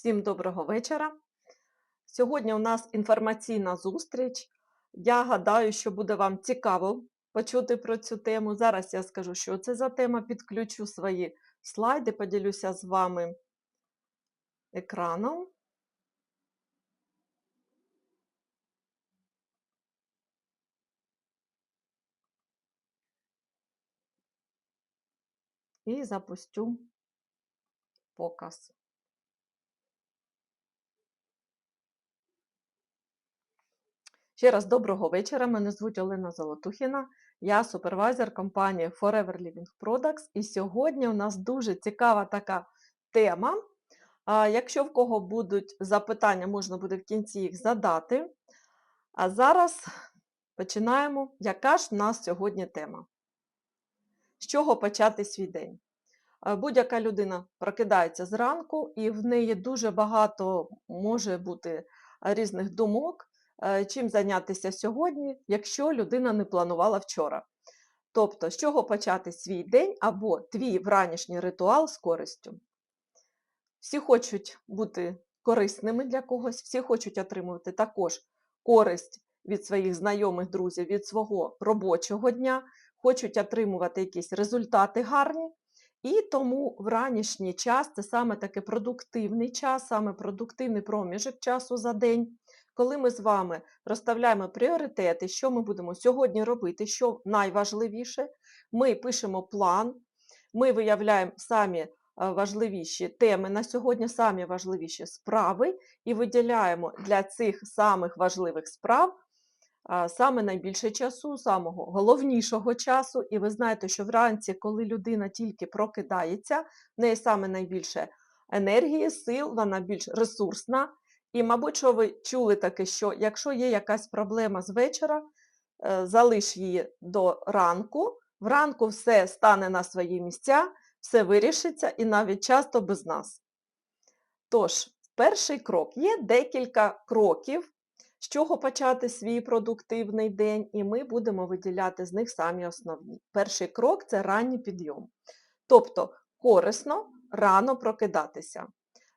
Всім доброго вечора. Сьогодні у нас інформаційна зустріч. Я гадаю, що буде вам цікаво почути про цю тему. Зараз я скажу, що це за тема. Підключу свої слайди, поділюся з вами екраном. І запустю показ. Ще раз доброго вечора. Мене звуть Олена Золотухіна. Я супервайзер компанії Forever Living Products. І сьогодні у нас дуже цікава така тема. Якщо в кого будуть запитання, можна буде в кінці їх задати. А зараз починаємо. Яка ж в нас сьогодні тема? З чого почати свій день? Будь-яка людина прокидається зранку, і в неї дуже багато може бути різних думок, чим зайнятися сьогодні, якщо людина не планувала вчора. Тобто, з чого почати свій день або твій вранішній ритуал з користю. Всі хочуть бути корисними для когось, всі хочуть отримувати також користь від своїх знайомих друзів, від свого робочого дня, хочуть отримувати якісь результати гарні. І тому вранішній час це саме таки продуктивний час, саме продуктивний проміжок часу за день, коли ми з вами розставляємо пріоритети, що ми будемо сьогодні робити, що найважливіше. Ми пишемо план, ми виявляємо самі е, важливіші теми на сьогодні, самі важливіші справи, і виділяємо для цих самих важливих справ саме найбільше часу, самого головнішого часу. І ви знаєте, що вранці, коли людина тільки прокидається, в неї саме найбільше енергії, сил, вона більш ресурсна. І, мабуть, що ви чули таке, що якщо є якась проблема з вечора, е, залиш її до ранку, вранку все стане на свої місця, все вирішиться і навіть часто без нас. Тож, перший крок є декілька кроків, з чого почати свій продуктивний день, і ми будемо виділяти з них самі основні. Перший крок це ранній підйом. Тобто корисно рано прокидатися.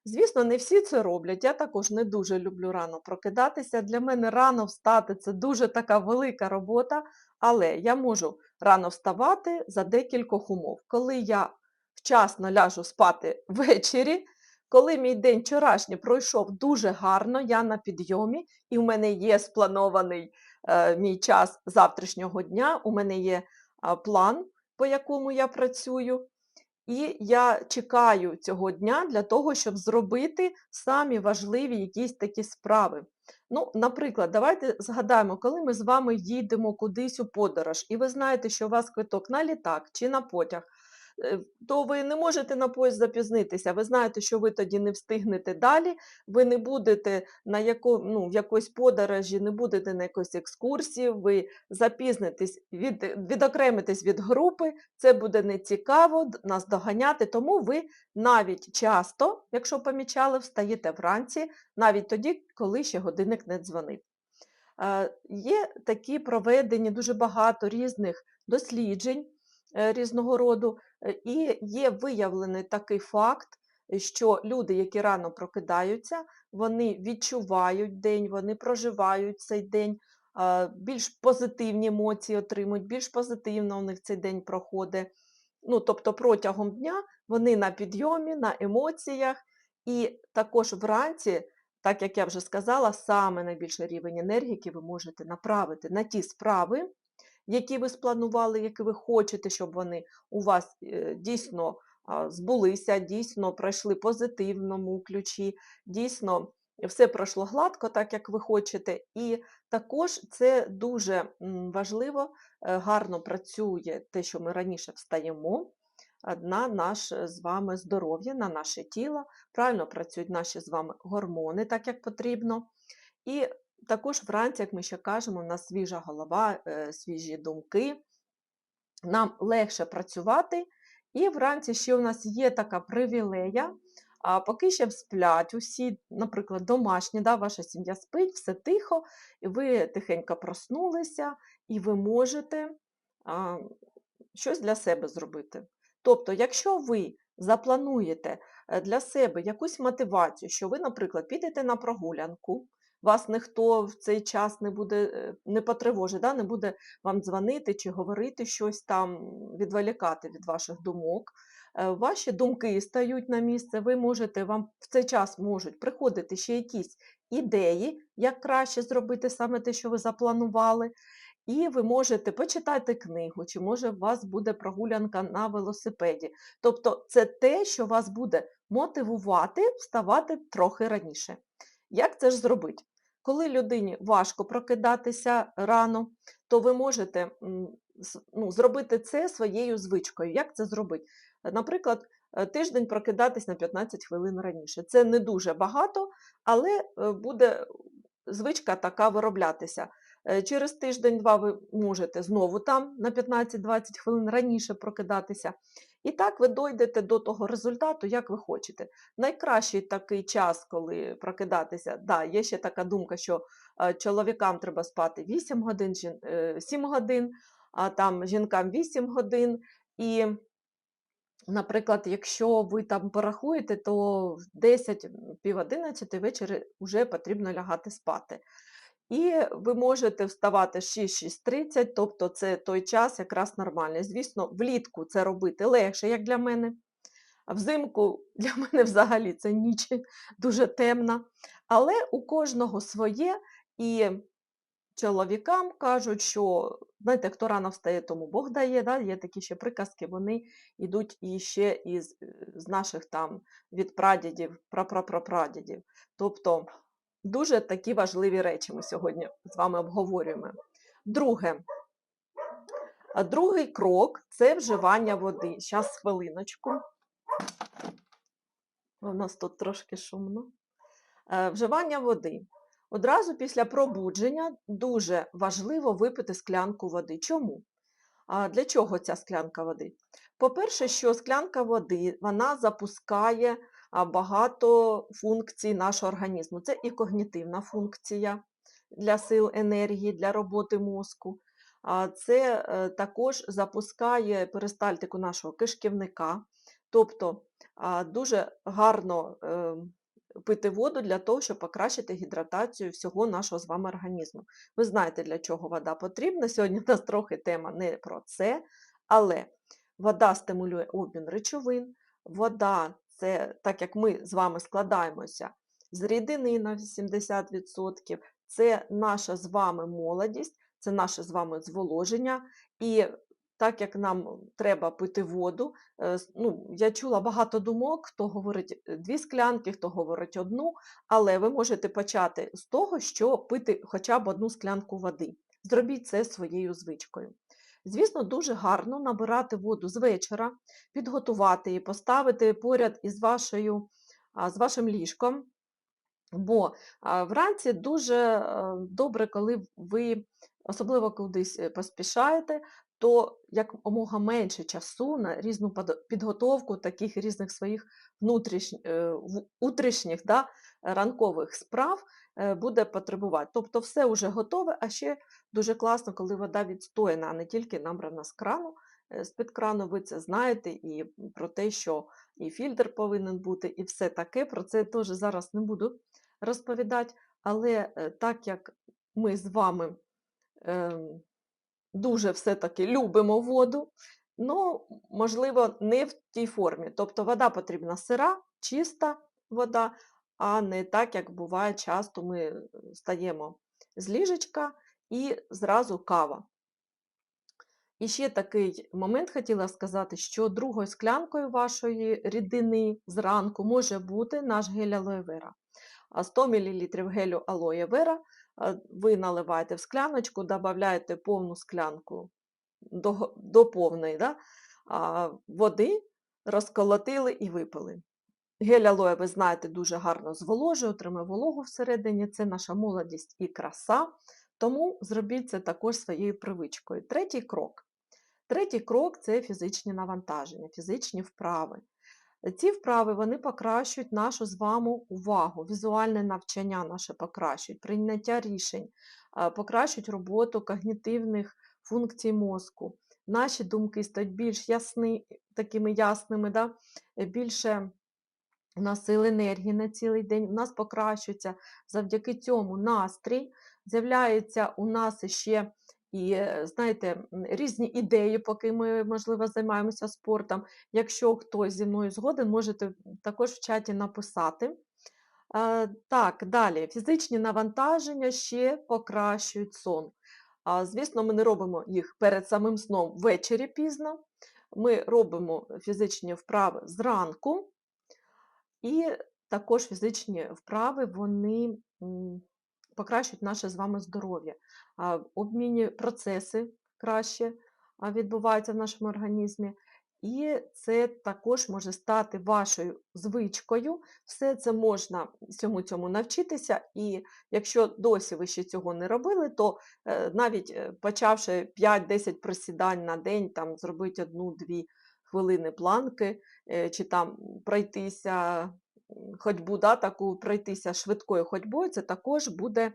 Звісно, не всі це роблять. Я також не дуже люблю рано прокидатися. Для мене рано встати це дуже така велика робота, але я можу рано вставати за декількох умов. Коли я вчасно ляжу спати ввечері, коли мій день вчорашній пройшов дуже гарно, я на підйомі, і в мене є спланований е, мій час завтрашнього дня, у мене є е, план, по якому я працюю. І я чекаю цього дня для того, щоб зробити самі важливі якісь такі справи. Ну, наприклад, давайте згадаємо, коли ми з вами їдемо кудись у подорож, і ви знаєте, що у вас квиток на літак чи на потяг, то ви не можете на поїзд запізнитися. Ви знаєте, що ви тоді не встигнете далі, ви не будете на яко, ну, в якоїсь подорожі, не будете на якоїсь екскурсії, ви запізнитесь, від, відокремитесь від групи, це буде нецікаво нас доганяти, тому ви навіть часто, якщо помічали, встаєте вранці, навіть тоді, коли ще годинник не дзвонив. Е, Є такі проведені дуже багато різних досліджень е, різного роду, е, і є виявлений такий факт, що люди, які рано прокидаються, вони відчувають день, вони проживають цей день, більш позитивні емоції отримують, більш позитивно у них цей день проходить. Ну, тобто протягом дня вони на підйомі, на емоціях, і також вранці, так як я вже сказала, саме найбільший рівень енергії, який ви можете направити на ті справи, які ви спланували, які ви хочете, щоб вони у вас е, дійсно збулися, дійсно пройшли позитивному ключі, дійсно все пройшло гладко, так як ви хочете. І також це дуже важливо, е, гарно працює те, що ми раніше встаємо. На наше з вами здоров'я, на наше тіло, правильно працюють наші з вами гормони, так як потрібно. І також вранці, як ми ще кажемо, у нас свіжа голова, е, свіжі думки, нам легше працювати. І вранці ще у нас є така привілея, а поки ще сплять усі, наприклад, домашні, да, ваша сім'я спить, все тихо, і ви тихенько проснулися, і ви можете а, щось для себе зробити. Тобто, якщо ви заплануєте е, для себе якусь мотивацію, що ви, наприклад, підете на прогулянку, вас ніхто в цей час не буде е, не потривожить, да? не буде вам дзвонити чи говорити щось там, відволікати від ваших думок. Е, Ваші думки стають на місце, ви можете, вам в цей час можуть приходити ще якісь ідеї, як краще зробити саме те, що ви запланували. І ви можете почитати книгу, чи може у вас буде прогулянка на велосипеді. Тобто це те, що вас буде мотивувати вставати трохи раніше. Як це ж зробити? Коли людині важко прокидатися рано, то ви можете ну, зробити це своєю звичкою. Як це зробити? Наприклад, е, тиждень прокидатись на 15 хвилин раніше. Це не дуже багато, але е, буде звичка така вироблятися. Е, Через тиждень-два ви можете знову там на 15-20 хвилин раніше прокидатися. І так ви дойдете до того результату, як ви хочете. Найкращий такий час, коли прокидатися, да, є ще така думка, що е, чоловікам треба спати 8 годин, е, 7 годин, а там жінкам 8 годин. І Наприклад, якщо ви там порахуєте, то в 10-11 ввечері вже потрібно лягати спати. І ви можете вставати 6-6.30, тобто це той час якраз нормальний. Звісно, влітку це робити легше, як для мене. А взимку для мене взагалі це ніч дуже темна. Але у кожного своє. І чоловікам кажуть, що знаєте, хто рано встає, тому Бог дає. Да? Є такі ще приказки, вони йдуть і ще із е, з наших там від прадідів, прапрапрапрадідів. Тобто дуже такі важливі речі ми сьогодні з вами обговорюємо. Друге, другий крок це вживання води. Зараз хвилиночку. У нас тут трошки шумно. Е, Вживання води. Одразу після пробудження дуже важливо випити склянку води. Чому? А для чого ця склянка води? По-перше, що склянка води вона запускає багато функцій нашого організму. Це і когнітивна функція для сил енергії, для роботи мозку. Це е, також запускає перистальтику нашого кишківника. Тобто дуже гарно е, пити воду для того, щоб покращити гідратацію всього нашого з вами організму. Ви знаєте, для чого вода потрібна. Сьогодні у нас трохи тема не про це, але вода стимулює обмін речовин, вода це так як ми з вами складаємося з рідини на 80%, це наша з вами молодість, це наше з вами зволоження. І так як нам треба пити воду, е, ну, я чула багато думок, хто говорить е, дві склянки, хто говорить одну, але ви можете почати з того, що пити хоча б одну склянку води. Зробіть це своєю звичкою. Звісно, дуже гарно набирати воду з вечора, підготувати її, поставити поряд із вашою, з вашим ліжком. Бо вранці дуже е, добре, коли ви особливо кудись е, поспішаєте, то якомога менше часу на різну підготовку таких різних своїх внутрішніх, утрішніх да, ранкових справ е, буде потребувати. Тобто все вже готове, а ще дуже класно, коли вода відстояна, а не тільки набрана з крану. Е, З-під крану ви це знаєте, і про те, що і фільтр повинен бути, і все таке. Про це теж зараз не буду розповідати. Але е, так як ми з вами ем, дуже все-таки любимо воду, ну, можливо, не в тій формі. Тобто вода потрібна сира, чиста вода, а не так, як буває часто ми е, стаємо з ліжечка і зразу кава. І ще такий момент хотіла сказати, що другою склянкою вашої рідини зранку може бути наш гель алоє вера. 100 мл гелю алоє вера ви наливаєте в скляночку, додаєте повну склянку до, до повної да, води, розколотили і випили. Гель алоє, ви знаєте, дуже гарно зволожує, отримує вологу всередині. Це наша молодість і краса. Тому зробіть це також своєю привичкою. Третій крок. Третій крок це фізичні навантаження, фізичні вправи. Ці вправи вони покращують нашу з вами увагу, візуальне навчання наше покращують, прийняття рішень, покращують роботу когнітивних функцій мозку. Наші думки стають більш ясні, такими ясними, да? більше у нас сил енергії на цілий день, у нас покращується завдяки цьому настрій, з'являється у нас ще і, знаєте, різні ідеї, поки ми, можливо, займаємося спортом. Якщо хтось зі мною згоден, можете також в чаті написати. Так, далі. Фізичні навантаження ще покращують сон. Звісно, ми не робимо їх перед самим сном ввечері пізно. Ми робимо фізичні вправи зранку, і також фізичні вправи вони покращують наше з вами здоров'я. Обмінні процеси краще відбуваються в нашому організмі. І це також може стати вашою звичкою. Все це можна всьому цьому навчитися. І якщо досі ви ще цього не робили, то е, навіть е, почавши 5-10 присідань на день, там зробити одну-дві хвилини планки, е, чи там пройтися ходьбу, да, таку пройтися швидкою ходьбою, це також буде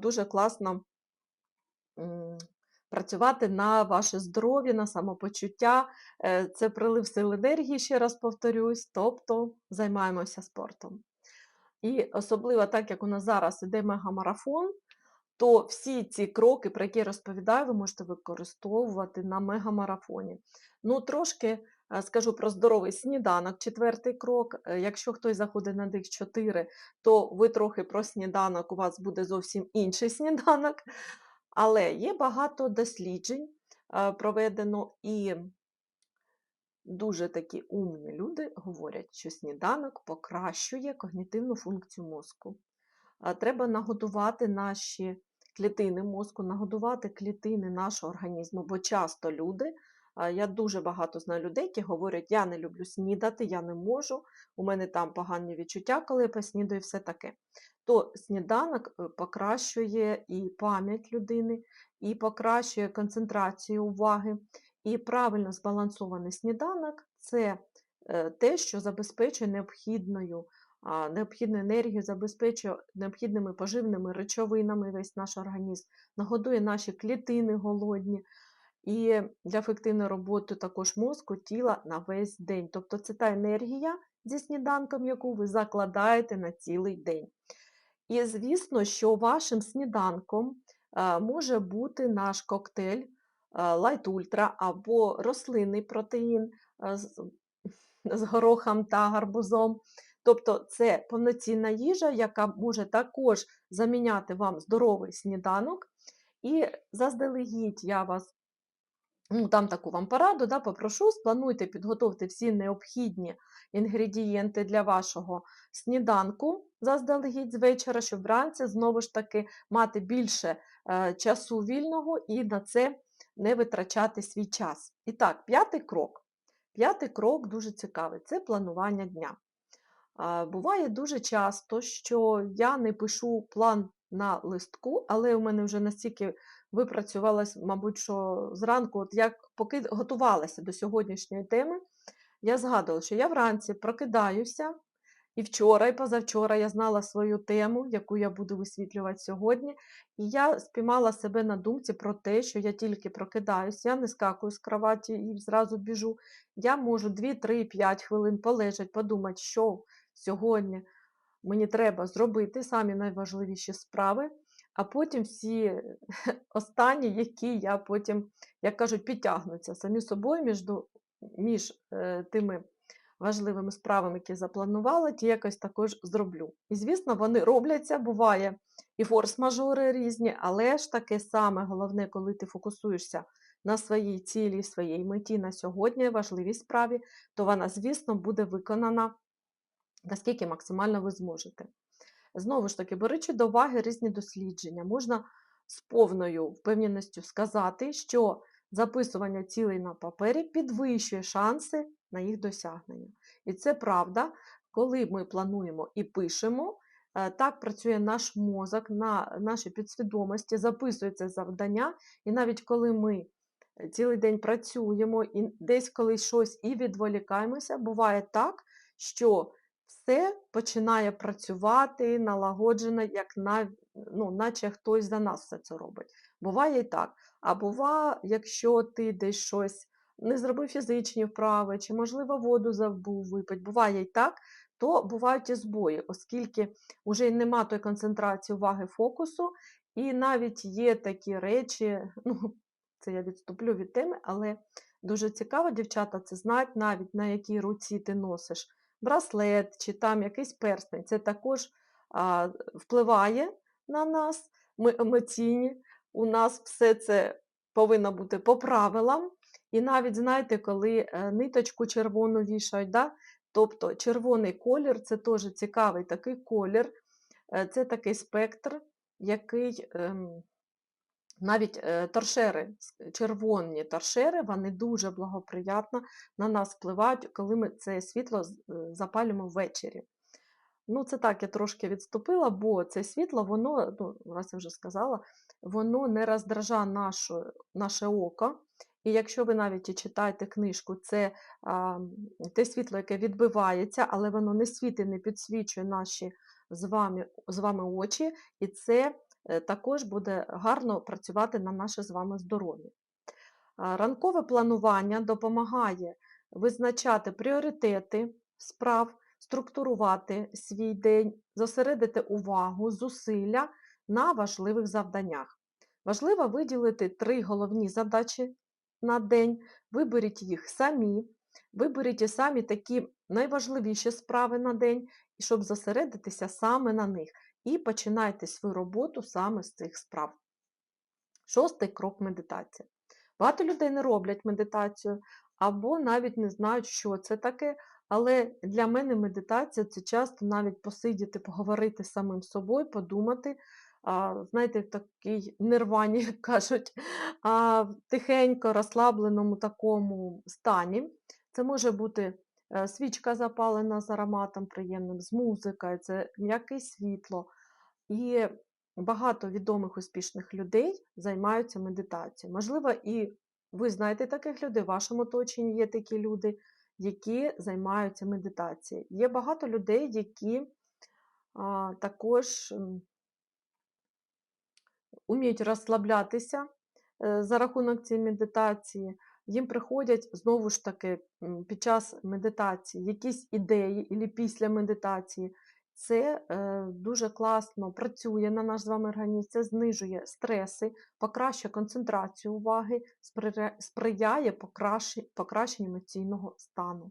дуже класно працювати на ваше здоров'я, на самопочуття. Е, Це прилив сил енергії, ще раз повторюсь, тобто займаємося спортом. І особливо так, як у нас зараз іде мегамарафон, то всі ці кроки, про які я розповідаю, ви можете використовувати на мегамарафоні. Ну, трошки е, скажу про здоровий сніданок, четвертий крок. Е, Якщо хтось заходить на дих 4, то ви трохи про сніданок, у вас буде зовсім інший сніданок. Але є багато досліджень е, проведено, і дуже такі умні люди говорять, що сніданок покращує когнітивну функцію мозку. Треба нагодувати наші клітини мозку, нагодувати клітини нашого організму, бо часто люди, я дуже багато знаю людей, які говорять, я не люблю снідати, я не можу, у мене там погані відчуття, коли я поснідаю, все таке. То сніданок е, покращує і пам'ять людини, і покращує концентрацію уваги. І правильно збалансований сніданок це е, те, що забезпечує необхідною необхідну енергію, забезпечує необхідними поживними речовинами весь наш організм, нагодує наші клітини голодні. І для ефективної роботи також мозку, тіла на весь день. Тобто це та енергія зі сніданком, яку ви закладаєте на цілий день. І звісно, що вашим сніданком е, може бути наш коктейль Light Ultra або рослинний протеїн е, з горохом та гарбузом. Тобто це повноцінна їжа, яка може також заміняти вам здоровий сніданок. І заздалегідь я вас ну, дам таку вам пораду, да, попрошу, сплануйте, підготовте всі необхідні інгредієнти для вашого сніданку заздалегідь з вечора, щоб вранці знову ж таки мати більше е, часу вільного і на це не витрачати свій час. І так, п'ятий крок. П'ятий крок дуже цікавий це планування дня. Буває дуже часто, що я не пишу план на листку, але у мене вже настільки випрацювалась, мабуть, що зранку, от як поки готувалася до сьогоднішньої теми, я згадувала, що я вранці прокидаюся, і вчора, і позавчора я знала свою тему, яку я буду висвітлювати сьогодні. І я спіймала себе на думці про те, що я тільки прокидаюся, я не скакую з кроваті і зразу біжу. Я можу 2, 3, 5 хвилин полежати, подумати, що сьогодні мені треба зробити самі найважливіші справи, а потім всі останні, які я потім, як кажуть, підтягнуться самі собою між, між е, тими важливими справами, які запланувала, ті якось також зроблю. І, звісно, вони робляться, буває і форс-мажори різні, але ж таке саме головне, коли ти фокусуєшся на своїй цілі, своїй меті на сьогодні, важливій справі, то вона, звісно, буде виконана наскільки максимально ви зможете. Знову ж таки, беручи до уваги різні дослідження, можна з повною впевненістю сказати, що записування цілей на папері підвищує шанси на їх досягнення. І це правда, коли ми плануємо і пишемо, е, так працює наш мозок, на нашій підсвідомості, записується завдання, і навіть коли ми е, цілий день працюємо і десь колись щось і відволікаємося, буває так, що все починає працювати налагоджено, як на, ну, наче хтось за нас все це робить. Буває і так. А буває, якщо ти десь щось не зробив фізичні вправи, чи, можливо, воду забув випити. Буває і так, то бувають і збої, оскільки вже нема тої концентрації уваги фокусу, і навіть є такі речі, ну, це я відступлю від теми, але дуже цікаво, дівчата, це знають навіть на якій руці ти носиш браслет чи там якийсь перстень. Це також а, впливає на нас, ми емоційні. У нас все це повинно бути по правилам. І навіть, знаєте, коли е, ниточку червону вішають, да? тобто червоний колір це теж цікавий такий колір, е, це такий спектр, який ем, навіть е, торшери, червоні торшери, вони дуже благоприятно на нас впливають, коли ми це світло е, запалюємо ввечері. Ну, це так, я трошки відступила, бо це світло, воно, ну, раз я вже сказала, воно не роздража нашу, наше око. І якщо ви навіть і читаєте книжку, це а, те світло, яке відбивається, але воно не світить, не підсвічує наші з вами, з вами очі, і це також буде гарно працювати на наше з вами здоров'я. Ранкове планування допомагає визначати пріоритети справ, структурувати свій день, зосередити увагу, зусилля на важливих завданнях. Важливо виділити три головні задачі на день, виберіть їх самі, виберіть самі такі найважливіші справи на день, щоб зосередитися саме на них. І починайте свою роботу саме з цих справ. Шостий крок медитація. Багато людей не роблять медитацію або навіть не знають, що це таке. Але для мене медитація це часто навіть посидіти, поговорити з самим собою, подумати, а, знаєте, в такій нервані, як кажуть, а, в тихенько розслабленому такому стані. Це може бути е, свічка запалена з ароматом приємним, з музикою, це м'яке світло. І багато відомих успішних людей займаються медитацією. Можливо, і ви знаєте таких людей, в вашому оточенні є такі люди, які займаються медитацією. Є багато людей, які а, також уміють розслаблятися е, за рахунок цієї медитації. Їм приходять знову ж таки під час медитації якісь ідеї, або після медитації. Це е, дуже класно працює на наш з вами організм, це знижує стреси, покращує концентрацію уваги, сприяє покращенню емоційного стану.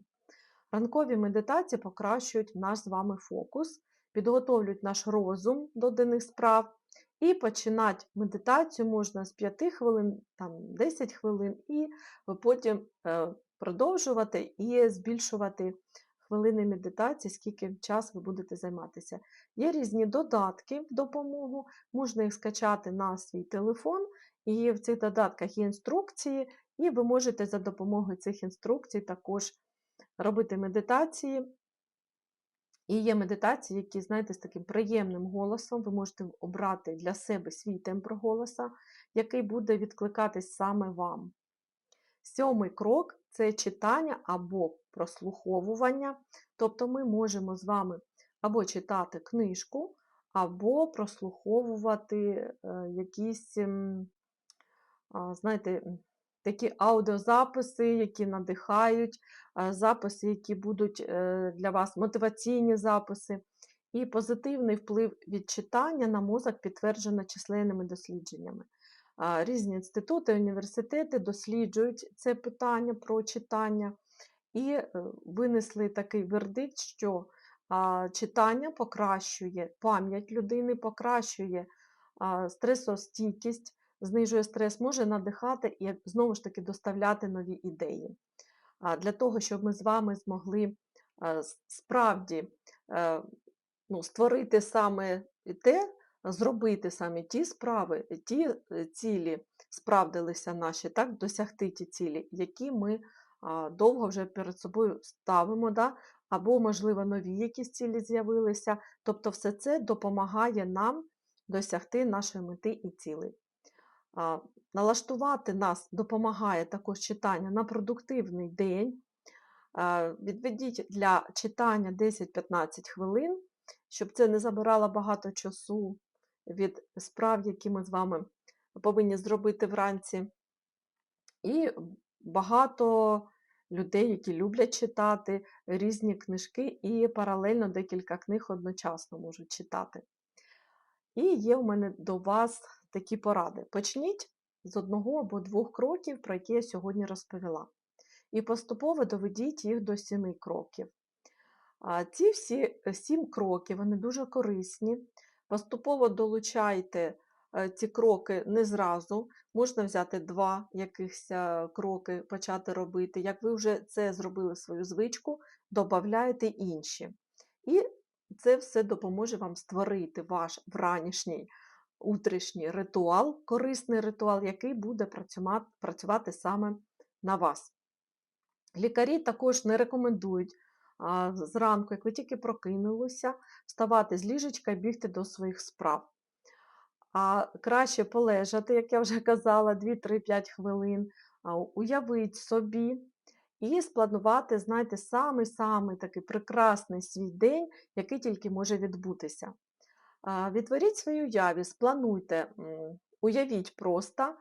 Ранкові медитації покращують наш з вами фокус, підготовлюють наш розум до денних справ. І починати медитацію можна з 5 хвилин, там 10 хвилин, і потім е, продовжувати і збільшувати хвилини медитації, скільки час ви будете займатися. Є різні додатки в допомогу, можна їх скачати на свій телефон, і в цих додатках є інструкції, і ви можете за допомогою цих інструкцій також робити медитації. І є медитації, які, знаєте, з таким приємним голосом. Ви можете обрати для себе свій тембр голоса, який буде відкликатись саме вам. Сьомий крок це читання або прослуховування. Тобто ми можемо з вами або читати книжку, або прослуховувати е, якісь, ем, знаєте, такі аудіозаписи, які надихають, записи, які будуть е, для вас мотиваційні записи. І позитивний вплив від читання на мозок підтверджено численними дослідженнями. Різні інститути, університети досліджують це питання про читання і е, винесли такий вердикт, що читання покращує пам'ять людини, покращує стресостійкість, знижує стрес, може надихати і знову ж таки доставляти нові ідеї. Для того, щоб ми з вами змогли справді е, ну, створити саме те, зробити саме ті справи, ті е, цілі, справдилися наші, так, досягти ті цілі, які ми довго вже перед собою ставимо, да? або, можливо, нові якісь цілі з'явилися. Тобто, все це допомагає нам досягти нашої мети і цілей. Налаштувати нас допомагає також читання на продуктивний день. Відведіть для читання 10-15 хвилин, щоб це не забирало багато часу від справ, які ми з вами повинні зробити вранці. І багато людей, які люблять читати різні книжки і паралельно декілька книг одночасно можуть читати. І є у мене до вас такі поради. Почніть з одного або двох кроків, про які я сьогодні розповіла. І поступово доведіть їх до сіми кроків. А ці всі сім кроків вони дуже корисні. Поступово долучайте е, ці кроки не зразу. Можна взяти два якихось е, кроки, почати робити. Як ви вже це зробили свою звичку, додавайте інші. І це все допоможе вам створити ваш вранішній утрішній ритуал, корисний ритуал, який буде працювати, саме на вас. Лікарі також не рекомендують зранку, як ви тільки прокинулися, вставати з ліжечка і бігти до своїх справ. А краще полежати, як я вже казала, 2-3-5 хвилин, уявіть собі і спланувати, знаєте, самий-самий такий прекрасний свій день, який тільки може відбутися. Відтворіть свою уяві, сплануйте, уявіть просто,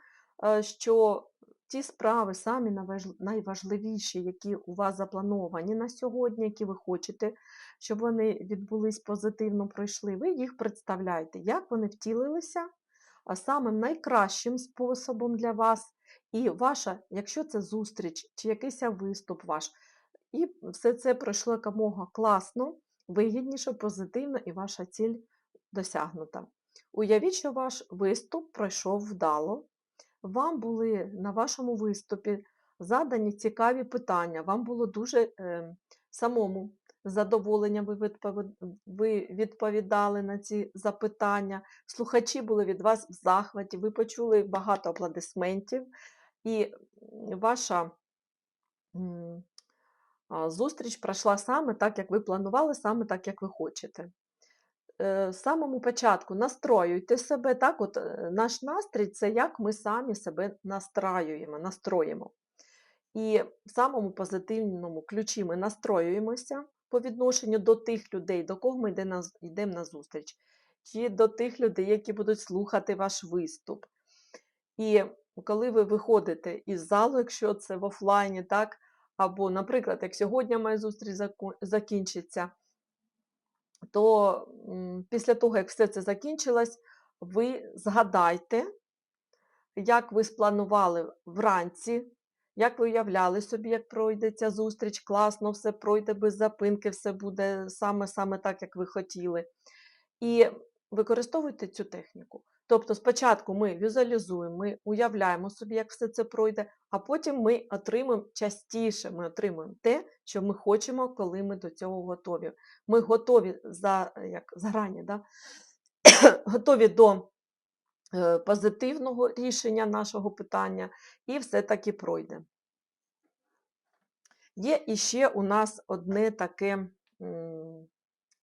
е, що ті справи самі найважливіші, які у вас заплановані на сьогодні, які ви хочете, щоб вони відбулись позитивно, пройшли, ви їх представляєте, як вони втілилися а самим найкращим способом для вас. І ваша, якщо це зустріч чи якийсь виступ ваш, і все це пройшло якомога класно, вигідніше, позитивно, і ваша ціль досягнута. Уявіть, що ваш виступ пройшов вдало. Вам були на вашому виступі задані цікаві питання, вам було дуже е, самому задоволення ви, відпові- ви відповідали на ці запитання. Слухачі були від вас в захваті, ви почули багато аплодисментів, і ваша зустріч пройшла саме так, як ви планували, саме так, як ви хочете. Е, самому початку настроюйте себе, так, от е, наш настрій це як ми самі себе настраюємо, настроїмо. І в самому позитивному ключі ми настроюємося по відношенню до тих людей, до кого ми йдемо на зустріч, чи до тих людей, які будуть слухати ваш виступ. І коли ви виходите із залу, якщо це в офлайні, так, або, наприклад, як сьогодні моя зустріч закінчиться, то після того, як все це закінчилось, ви згадайте, як ви спланували вранці, як ви уявляли собі, як пройде ця зустріч, класно, все пройде без запинки, все буде саме-саме так, як ви хотіли. І використовуйте цю техніку. Тобто спочатку ми візуалізуємо, ми уявляємо собі, як все це пройде, а потім ми отримуємо частіше, ми отримуємо те, що ми хочемо, коли ми до цього готові. Ми готові за, як, зарані, да? готові до е, позитивного рішення нашого питання, і все таки пройде. Є іще у нас одне таке,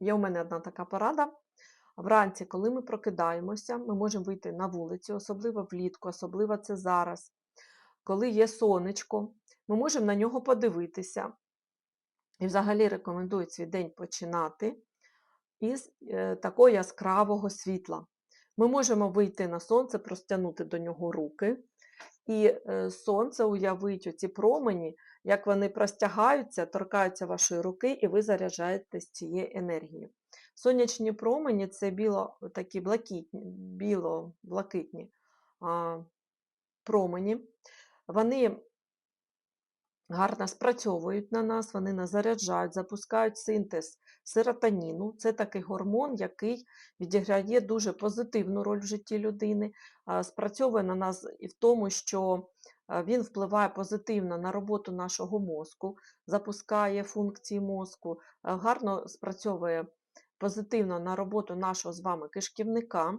є у мене одна така порада. Вранці, коли ми прокидаємося, ми можемо вийти на вулицю, особливо влітку, особливо це зараз. Коли є сонечко, ми можемо на нього подивитися. І взагалі рекомендую свій день починати із е, такого яскравого світла. Ми можемо вийти на сонце, простягнути до нього руки, і е, сонце уявить оці промені, як вони простягаються, торкаються вашої руки, і ви заряджаєтесь цією енергією. Сонячні промені це біло, такі блакитні, біло-блакитні промені. Вони гарно спрацьовують на нас, вони нас заряджають, запускають синтез серотоніну. Це такий гормон, який відіграє дуже позитивну роль в житті людини, спрацьовує на нас і в тому, що він впливає позитивно на роботу нашого мозку, запускає функції мозку, гарно спрацьовує позитивно на роботу нашого з вами кишківника.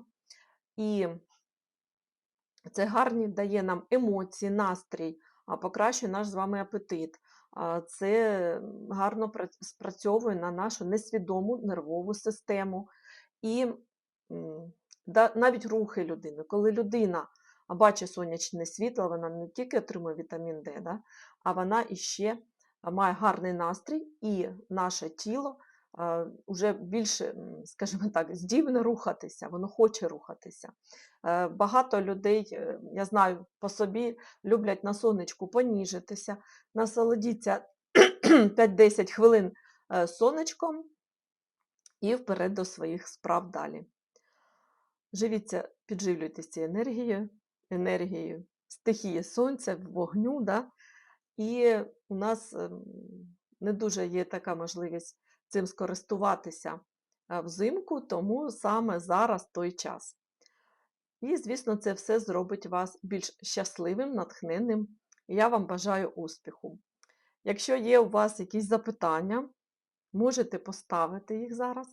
І це гарні дає нам емоції, настрій, а покращує наш з вами апетит. Це гарно спрацьовує на нашу несвідому нервову систему. І навіть рухи людини. Коли людина бачить сонячне світло, вона не тільки отримує вітамін Д, да, а вона іще має гарний настрій, і наше тіло е, уже більше, скажімо так, здібне рухатися, воно хоче рухатися. Е, Багато людей, е, я знаю по собі, люблять на сонечку поніжитися, насолодіться 5-10 хвилин е, сонечком і вперед до своїх справ далі. Живіться, підживлюйтесь цією енергією, енергією стихії сонця, вогню. Да? І у нас ем, не дуже є така можливість цим скористуватися е, взимку, тому саме зараз той час. І, звісно, це все зробить вас більш щасливим, натхненним. Я вам бажаю успіху. Якщо є у вас якісь запитання, можете поставити їх зараз.